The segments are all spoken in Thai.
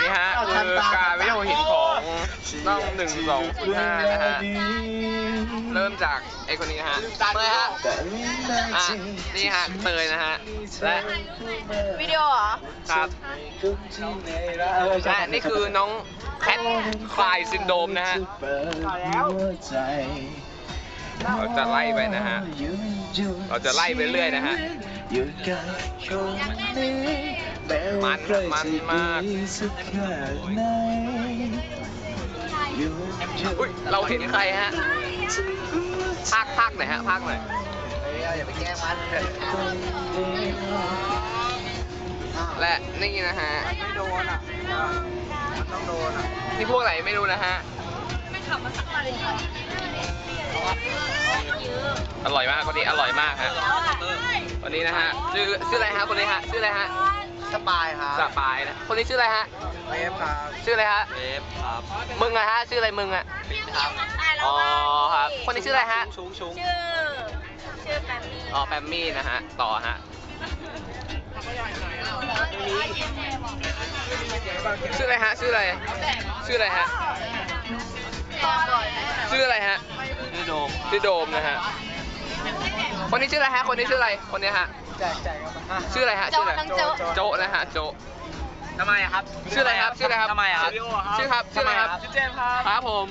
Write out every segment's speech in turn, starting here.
นี่ฮะคือการวิดีโอหินของน้องหนึ่งสองศูนย์ห้านะฮะ เริ่มจากไอคนนี้ฮะเตยฮะอะนี่ฮะเตยนะฮะ และวิดีโอเหรอ ครับและนี่คือน้องแคทคลายซินโดมนะฮะเราจะไล่ไปนะฮะ เราจะไล่ไปเรื่อยนะฮะ มันมันมากอุ้ยเราเห็นใครฮะภาคภาคไหนฮะภาคไหนอยอย่าไปแกล้มันและนี่นะฮะ ไม่โดนอะ มันต้องโดนอะ นี่พวกไหนไม่รู้นะฮะ อร่อยมากคนนี้อร่อยมากฮะคนนี้นะฮะชื่อชื่ออะไรฮะคนนี้ฮะชื่ออะไรฮะ สปายครับสปายนะ คนนี้ชื่ออะไรฮะเวฟครับชื่ออะไรฮะเวฟครับมึงอะฮะชื่ออะไรมึงอะครับอ๋อครับคนนี้ชื่ออะไรฮะชุงชุงชื่อชื่อแปมมี่อ๋อแปมมี่นะฮะต่อฮะชื่ออะไรฮะชื่ออะไรชื่ออะไรฮะชื่ออะไรฮะชื่อโดมชื่อโดมนะฮะคนนี้ชื่ออะไรฮะคนนี้ชื่ออะไรคนนี้ฮะ แจกแจกครับชื่ออะไรฮะชื่ออะไรโจ๊ะน้องโจ๊ะ โจะนะฮะโจะทำไมอะครับชื่ออะไรครับชื่ออะไรครับทำไมอะครับชื่อครับชื่ออะไรครับชื่อเจมส์ครับครับผม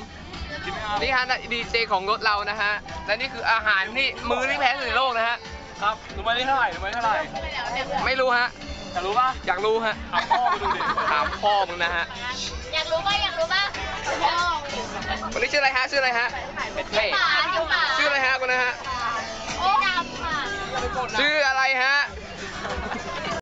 นี่ฮะดีเจของรถเรานะฮะ และนี่คืออาหารที่มือที่แพงที่สุดในโลกนะฮะ ครับรู้ไหมเท่าไหร่รู้ไหมเท่าไหร่ไม่รู้ฮะจะรู้ป่ะ อยากรู้ฮะถามพ่อมาดูดิ ถามพ่อมึงนะฮะ อยากรู้ป่ะอยากรู้ป่ะคนนี้ชื่ออะไรฮะชื่ออะไรฮะเฮ้ยหมาอยู่หมาชื่ออะไรฮะคนนั้นฮะโอ้ดำค่ะ ชื่ออะไรฮะ